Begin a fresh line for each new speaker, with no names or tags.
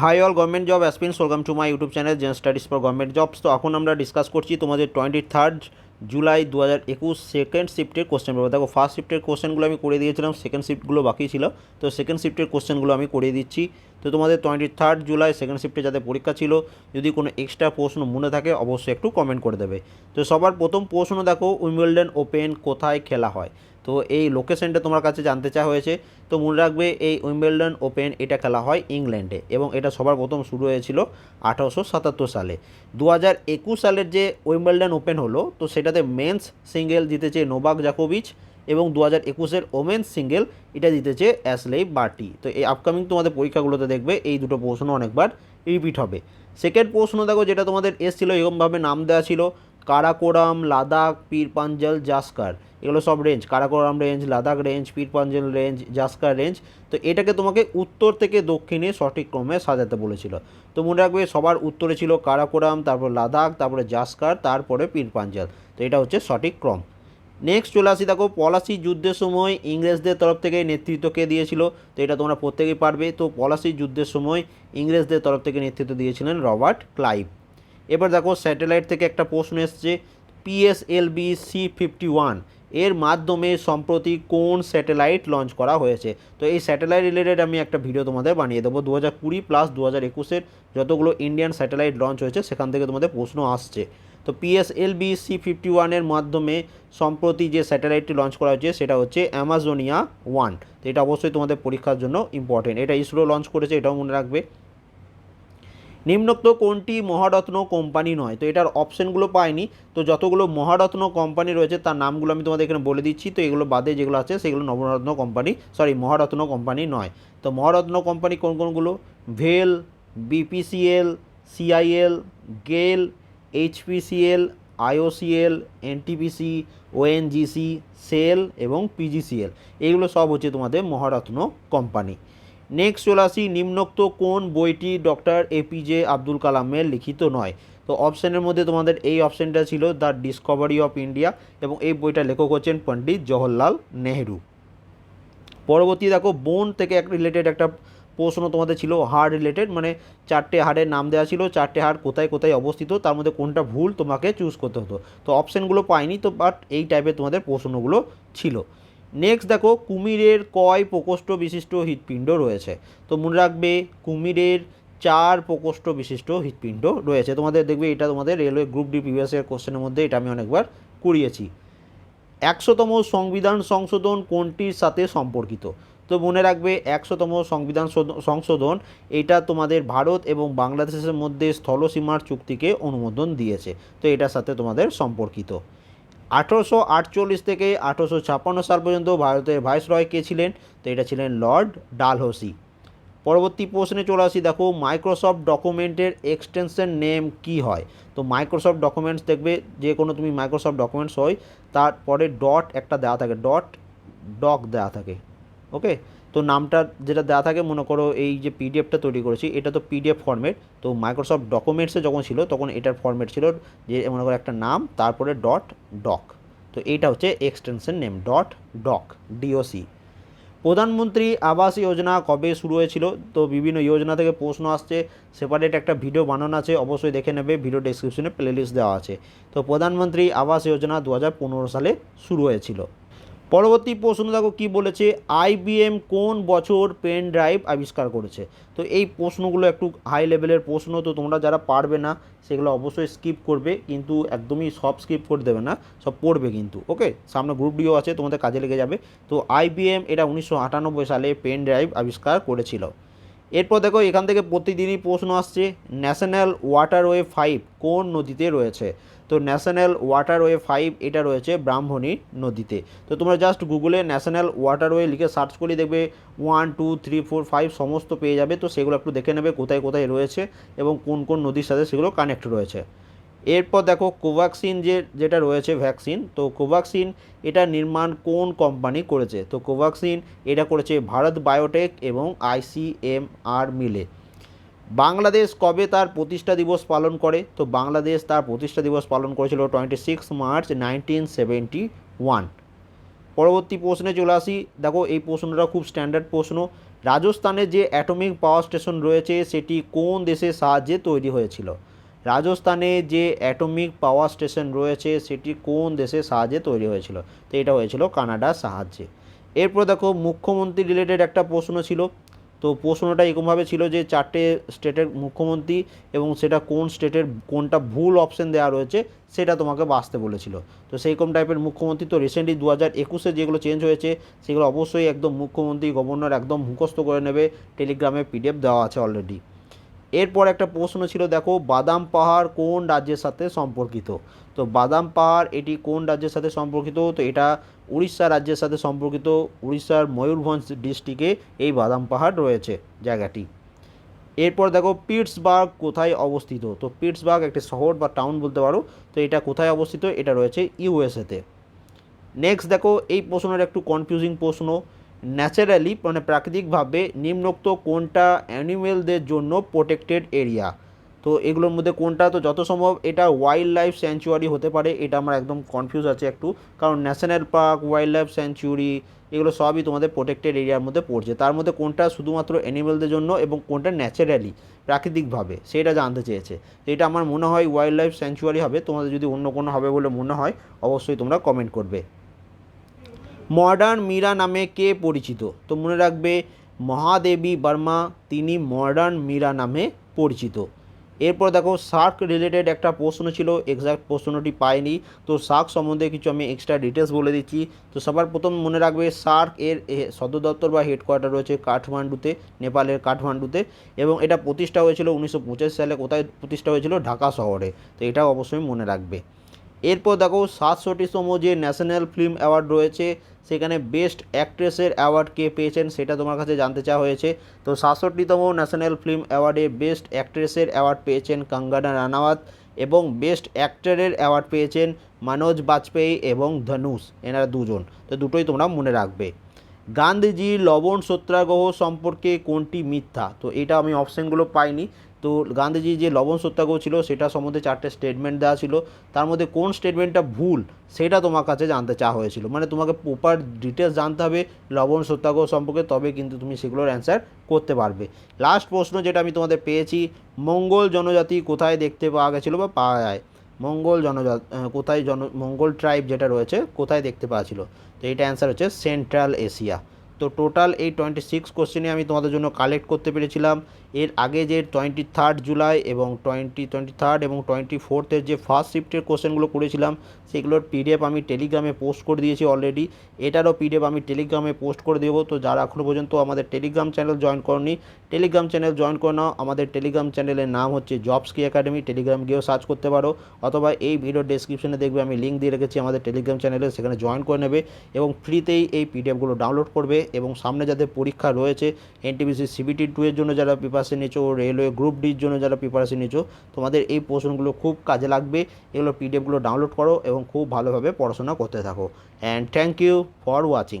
Hi all government job aspirants welcome to my YouTube channel gen studies for government jobs তো এখন আমরা discuss করছি তোমাদের twenty third July দু হাজার একুশ সেকেন্ড শিফটের কোশ্চেন পেপার দেখো ফার্স্ট শিফটের কোশ্চেনগুলো আমি করে দিয়েছিলাম সেকেন্ড শিফটগুলো বাকি ছিল। তো সেকেন্ড শিফটের কোশ্চেনগুলো আমি করে দিচ্ছি। তো তোমাদের টোয়েন্টি থার্ড জুলাই সেকেন্ড শিফটে যাদের পরীক্ষা ছিল, যদি কোনো এক্সট্রা প্রশ্ন মনে থাকে অবশ্যই একটু কমেন্ট করে দেবে। তো সবার প্রথম প্রশ্ন দেখো উইম্বলডন ওপেন কোথায় খেলা হয়? তো এই লোকেশনটা তোমার কাছে জানতে চাওয়া হয়েছে। তো মনে রাখবে এই উইম্বলডন ওপেন এটা খেলা হয় ইংল্যান্ডে এবং এটা সবার প্রথম শুরু হয়েছিল আঠারোশো সাতাত্তর সালে। দু হাজার একুশ সালের যে উইম্বলডন ওপেন হলো, তো সেটাতে মেন্স সিঙ্গেল জিতেছে নোবাক জাকোভিচ এবং দু হাজার একুশের ওমেন্স সিঙ্গেল এটা জিতেছে অ্যাসলেই বার্টি তো এই আপকামিং তোমাদের পরীক্ষাগুলোতে দেখবে এই দুটো প্রশ্ন অনেকবার রিপিট হবে। সেকেন্ড প্রশ্ন দেখো, যেটা তোমাদের এসেছিল, এরকমভাবে নাম দেওয়া ছিল কারাকোরাম, লাদাখ পীর পাঞ্জল জাস্কার। এগুলো সব range Karakoram range Ladakh range Pir Panjal range Zanskar range তো এটাকে তোমাকে উত্তর থেকে দক্ষিণে সঠিক ক্রমে সাজাতে বলেছিল। তো মনে রাখবে সবার উত্তরে ছিল কারাকোরাম, তারপর লাদাখ, তারপরে জাস্কার, তারপরে পীর পাঞ্জাল তো এটা হচ্ছে সঠিক ক্রম। নেক্সট চলে আসি, দেখো, পলাশি যুদ্ধের সময় ইংরেজদের তরফ থেকে নেতৃত্ব কে দিয়েছিল? তো এটা তোমরা প্রত্যেকেই পারবে। তো পলাশি যুদ্ধের সময় ইংরেজদের তরফ থেকে নেতৃত্ব দিয়েছিলেন রবার্ট ক্লাইভ। এবার দেখো স্যাটেলাইট থেকে একটা প্রশ্ন এসছে পিএসএলবি সি ফিফটি ওয়ানের মাধ্যমে সম্প্রতি কোন স্যাটেলাইট লঞ্চ করা হয়েছে? তো এই স্যাটেলাইট রিলেটেড আমি একটা ভিডিও তোমাদের বানিয়ে দেবো দু হাজার কুড়ি প্লাস দু হাজার একুশের যতগুলো ইন্ডিয়ান স্যাটেলাইট লঞ্চ হয়েছে, সেখান থেকে তোমাদের প্রশ্ন আসছে। তো পিএসএলবি সি ফিফটি ওয়ানের মাধ্যমে সম্প্রতি যে স্যাটেলাইটটি লঞ্চ করা হয়েছে, সেটা হচ্ছে অ্যামাজোনিয়া ওয়ান তো এটা অবশ্যই তোমাদের পরীক্ষার জন্য ইম্পর্টেন্ট এটা ইসরো লঞ্চ করেছে, এটাও মনে রাখবে। নিম্নোক্ত কোনটি মহারত্ন কোম্পানি নয়? তো এটার অপশানগুলো পাইনি। তো যতগুলো মহারত্ন কোম্পানি রয়েছে, তার নামগুলো আমি তোমাদের এখানে বলে দিচ্ছি। তো এগুলো বাদে যেগুলো আছে, সেগুলো নবরত্ন কোম্পানি সরি মহারত্ন কোম্পানি নয়। তো মহারত্ন কোম্পানি কোন কোনগুলো? ভেল, বিপিসিএল, সিআইএল, গেল, HPCL, IOCL, NTPC, ONGC, sell এবং পিজিসিএল। এইগুলো সব হচ্ছে তোমাদের মহারত্ন কোম্পানি। নেক্সট চলে আসি, নিম্নোক্ত কোন বইটি ডক্টর এপিজে আব্দুল কালামের লিখিত নয়? তো অপশানের মধ্যে তোমাদের এই অপশানটা ছিল, দ্য ডিসকভারি অফ ইন্ডিয়া, এবং এই বইটা লেখক হচ্ছেন পণ্ডিত জওহরলাল নেহেরু। পরবর্তী দেখো, বোন থেকে এক রিলেটেড একটা প্রশ্ন তোমাদের ছিল হাড় রিলেটেড মানে চারটে হাড়ের নাম দেওয়া ছিল, চারটে হাড় কোথায় কোথায় অবস্থিত, তার মধ্যে কোনটা ভুল তোমাকে চুজ করতে হতো। তো অপশানগুলো পাইনি, তো বাট এই টাইপের তোমাদের প্রশ্নগুলো ছিল। নেক্সট দেখো, কুমিরের কয় প্রকোষ্ঠ বিশিষ্ট হৃৎপিণ্ড রয়েছে? তো মনে রাখবে, কুমিরের চার প্রকোষ্ঠ বিশিষ্ট হৃৎপিণ্ড রয়েছে। তোমাদের দেখবে, এটা তোমাদের রেলওয়ে গ্রুপ ডি প্রিভিয়াসের কোশ্চেনের মধ্যে এটা আমি অনেকবার করিয়েছি। একশোতম সংবিধান সংশোধন কোনটির সাথে সম্পর্কিত? তো মনে রাখবে, একশোতম সংবিধান সংশোধন এটা তোমাদের ভারত এবং বাংলাদেশের মধ্যে স্থলসীমার চুক্তিকে অনুমোদন দিয়েছে। তো এটার সাথে তোমাদের সম্পর্কিত। আঠেরোশো আটচল্লিশ থেকে আঠেরোশো ছাপ্পান্ন সাল পর্যন্ত ভারতের ভাইসরয় কে ছিলেন? তো এটা ছিলেন লর্ড ডালহৌসি। পরবর্তী প্রশ্নে চলে আসি, দেখো মাইক্রোসফট ডকুমেন্টের এক্সটেনশন নেম কি হয়? তো মাইক্রোসফট ডকুমেন্টস দেখবে, যে কোনো তুমি মাইক্রোসফট ডকুমেন্টস হয়, তারপরে ডট একটা দেওয়া থাকে, ডট ডক দেওয়া থাকে। ওকে? তো নামটা যেটা দেওয়া থাকে, মনে করো এই যে পিডিএফটা তৈরি করেছি, এটা তো পিডিএফ ফরম্যাট তো মাইক্রোসফট ডকুমেন্টসে যখন ছিল, তখন এটার ফরম্যাট ছিল যে, মনে করো একটা নাম, তারপরে ডট ডক তো এইটা হচ্ছে extension name dot doc DOC Pradhan Mantri Awas Yojana কবে শুরু হয়েছিল? তো বিভিন্ন যোজনা থেকে প্রশ্ন আসছে। সেপারেট একটা ভিডিও বানানো আছে, অবশ্যই দেখে নেবে ভিডিও ডেসক্রিপশনে প্লেলিস্ট দেওয়া আছে। তো প্রধানমন্ত্রী আবাস যোজনা দু হাজার পনেরো সালে শুরু হয়েছিল। পরবর্তী প্রশ্ন দেখো কি বলেছে আইবিএম কোন বছর পেন ড্রাইভ আবিষ্কার করেছে? তো এই প্রশ্নগুলো একটু হাই লেভেলের প্রশ্ন, তো তোমরা যারা পারবে না, সেগুলো অবশ্যই স্কিপ করবে, কিন্তু একদমই সব স্কিপ করে দেবে না, সব পড়বে কিন্তু ওকে সামনে গ্রুপ ডিও আছে, তোমাদের কাজে লেগে যাবে। তো আইবিএম এটা উনিশশো আটানব্বই সালে পেন ড্রাইভ আবিষ্কার করেছিল। এরপর দেখো, এখান থেকে প্রতিদিনই প্রশ্ন আসছে, ন্যাশনাল ওয়াটারওয়ে ফাইভ কোন নদীতে রয়েছে? তো ন্যাশনাল ওয়াটারওয়ে ফাইভ এটা রয়েছে ব্রাহ্মণী নদীতে। তো তোমরা জাস্ট গুগলে ন্যাশনাল ওয়াটারওয়ে লিখে সার্চ করে দেখবে one two three four five সমস্ত পেয়ে যাবে। তো সেগুলো একটু দেখে নেবে কোথায় কোথায় রয়েছে এবং কোন কোন নদীর সাথে সেগুলো কানেক্ট রয়েছে। এরপর দেখো কোভ্যাক্সিন যে, যেটা রয়েছে ভ্যাকসিন, তো কোভ্যাক্সিন এটা নির্মাণ কোন কোম্পানি করেছে? তো কোভ্যাক্সিন এটা করেছে ভারত বায়োটেক এবং আইসিএমআর মিলে। বাংলাদেশ কবে তার প্রতিষ্ঠা দিবস পালন করে? তো বাংলাদেশ তার প্রতিষ্ঠা দিবস পালন করেছিল twenty six March nineteen seventy one পরবর্তী প্রশ্নে চলে আসি। দেখো এই প্রশ্নটা খুব স্ট্যান্ডার্ড প্রশ্ন। রাজস্থানে যে অ্যাটমিক পাওয়ার স্টেশন রয়েছে, সেটি কোন দেশের সাহায্যে তৈরি হয়েছিল? রাজস্থানে যে অ্যাটমিক পাওয়ার স্টেশন রয়েছে, সেটি কোন দেশের সাহায্যে তৈরি হয়েছিল? তো এটা হয়েছিল কানাডার সাহায্যে। এরপর দেখো, মুখ্যমন্ত্রী রিলেটেড একটা প্রশ্ন ছিল। তো প্রশ্নটা এরকমভাবে ছিল যে, চারটে স্টেটের মুখ্যমন্ত্রী এবং সেটা কোন স্টেটের, কোনটা ভুল অপশন দেওয়া রয়েছে, সেটা তোমাকে বাঁচতে বলেছিল। তো সেইরকম টাইপের মুখ্যমন্ত্রী তো রিসেন্টলি দু হাজার একুশে যেগুলো চেঞ্জ হয়েছে, সেগুলো অবশ্যই একদম মুখ্যমন্ত্রী গভর্নর একদম মুখস্থ করে নেবে। টেলিগ্রামে পিডিএফ দেওয়া আছে অলরেডি এরপর একটা প্রশ্ন ছিল, দেখো, বাদাম পাহাড় কোন রাজ্যের সাথে সম্পর্কিত? তো বাদাম পাহাড়, এটি কোন রাজ্যের সাথে সম্পর্কিত? তো এটা উড়িষ্যা রাজ্যের সাথে সম্পর্কিত, উড়িষ্যার ময়ূরভঞ্জ ডিস্ট্রিক্টে এই বাদাম পাহাড় রয়েছে জায়গাটি। এরপর দেখো, পিটসবার্গ কোথায় অবস্থিত? তো পিটসবার্গ একটি শহর বা টাউন বলতে পারো, তো এটা কোথায় অবস্থিত? এটা রয়েছে ইউএসএতে নেক্সট দেখো, এই প্রশ্নের একটু কনফিউজিং প্রশ্ন। ন্যাচারালি মানে প্রাকৃতিকভাবে নিম্নোক্ত কোনটা অ্যানিমেলদের জন্য প্রোটেক্টেড এরিয়া তো এগুলোর মধ্যে কোনটা তো যত সম্ভব এটা ওয়াইল্ড লাইফ স্যাঞ্চুয়ারি হতে পারে, এটা আমার একদম কনফিউজ আছে একটু। কারণ national park wild life sanctuary এগুলো সবই তোমাদের প্রোটেক্টেড এরিয়ার মধ্যে পড়ছে। তার মধ্যে কোনটা শুধুমাত্র অ্যানিমেলদের জন্য এবং কোনটা ন্যাচারালি প্রাকৃতিকভাবে, সেটা জানতে চেয়েছে। এটা আমার মনে হয় ওয়াইল্ড লাইফ স্যাঞ্চুয়ারি হবে। তোমাদের যদি অন্য কোনো হবে বলে মনে হয়, অবশ্যই তোমরা কমেন্ট করবে। মডার্ন মীরা নামে কে পরিচিত? তো মনে রাখবে, মহাদেবী বর্মা, তিনি মডার্ন মীরা নামে পরিচিত। এরপর দেখো শার্ক রিলেটেড একটা প্রশ্ন ছিল এক্সাক্ট প্রশ্নটি পাইনি। তো শার্ক সম্বন্ধে কিছু আমি এক্সট্রা ডিটেলস বলে দিচ্ছি। তো সবার প্রথম মনে রাখবে শার্ক এর সদর দপ্তর বা হেডকোয়ার্টার রয়েছে কাঠমান্ডুতে, নেপালের কাঠমান্ডুতে। এবং এটা প্রতিষ্ঠা হয়েছিল উনিশশো পঁচাশি সালে, কোথায় প্রতিষ্ঠা হয়েছিল? ঢাকা শহরে। তো এটাও অবশ্যই মনে রাখবে। এরপর দেখো, সাতষট্টিতম যে ন্যাশনাল ফিল্ম অ্যাওয়ার্ড রয়েছে সেখানে বেস্ট অ্যাক্ট্রেসের অ্যাওয়ার্ড কে পেয়েছেন সেটা তোমার কাছে জানতে চাওয়া হয়েছে। তো সাতষট্টিতম ন্যাশনাল ফিল্ম অ্যাওয়ার্ডে বেস্ট অ্যাক্ট্রেসের অ্যাওয়ার্ড পেয়েছেন কঙ্গনা রানাওয়াত এবং বেস্ট অ্যাক্টরের অ্যাওয়ার্ড পেয়েছেন মনোজ বাজপেয়ী এবং ধনুষ। এনারা দুজন। তো দুটোই তোমরা মনে রাখবে। গান্ধীজির লবণ সত্যাগ্রহ সম্পর্কে কোনটি মিথ্যা? তো এটা আমি অপশানগুলো পাইনি। তো গান্ধীজি যে লবণ সত্যাগ্রহ ছিল, সেটা সম্বন্ধে চারটে স্টেটমেন্ট দেওয়া ছিল। তার মধ্যে কোন স্টেটমেন্টটা ভুল, সেটা তোমার কাছে জানতে চাওয়া হয়েছিল। মানে তোমাকে প্রপার ডিটেলস জানতে হবে লবণ সত্যাগ্রহ সম্পর্কে, তবে কিন্তু তুমি সেগুলোর অ্যান্সার করতে পারবে। লাস্ট প্রশ্ন যেটা আমি তোমাদের পেয়েছি, মঙ্গল জনজাতি কোথায় দেখতে পাওয়া গেছিল বা পাওয়া যায়? মঙ্গল জনজাত কোথায় জন, মঙ্গল ট্রাইব যেটা রয়েছে, কোথায় দেখতে পাওয়া ছিল? তো এইটা অ্যান্সার হচ্ছে সেন্ট্রাল এশিয়া তো টোটাল এই টোয়েন্টি সিক্স কোশ্চেনে আমি তোমাদের জন্য কালেক্ট করতে পেরেছিলাম। এর আগে যে টোয়েন্টি থার্ড জুলাই এবং টোয়েন্টি টোয়েন্টি থার্ড এবং টোয়েন্টি ফোর্থের যে ফার্স্ট শিফটের কোশ্চেনগুলো করেছিলাম, সেগুলোর পিডিএফ আমি টেলিগ্রামে পোস্ট করে দিয়েছি অলরেডি এটারও পিডিএফ আমি টেলিগ্রামে পোস্ট করে দেবো। তো যারা এখনও পর্যন্ত আমাদের টেলিগ্রাম চ্যানেল জয়েন করনি টেলিগ্রাম চ্যানেল জয়েন করে নাও। আমাদের টেলিগ্রাম চ্যানেলের নাম হচ্ছে জবস কি একাডেমি টেলিগ্রাম গিয়েও সার্চ করতে পারো। অথবা এই ভিডিও ডেসক্রিপশনে দেখবে আমি লিঙ্ক দিয়ে রেখেছি আমাদের টেলিগ্রাম চ্যানেলে সেখানে জয়েন করে নেবে এবং ফ্রিতেই এই পিডিএফগুলো ডাউনলোড করবে। এবং সামনে যাদের পরীক্ষা রয়েছে এনটিপিসি সিবিটি টু এর জন্য যারা প্রিপারেশন নিয়েছো রেলওয়ে গ্রুপ ডির জন্য যারা প্রিপারেশন নিয়েছো, তোমাদের এই পোর্শনগুলো খুব কাজে লাগবে। এগুলো পিডিএফগুলো ডাউনলোড করো এবং খুব ভালোভাবে পড়াশোনা করতে থাকো। And thank you for watching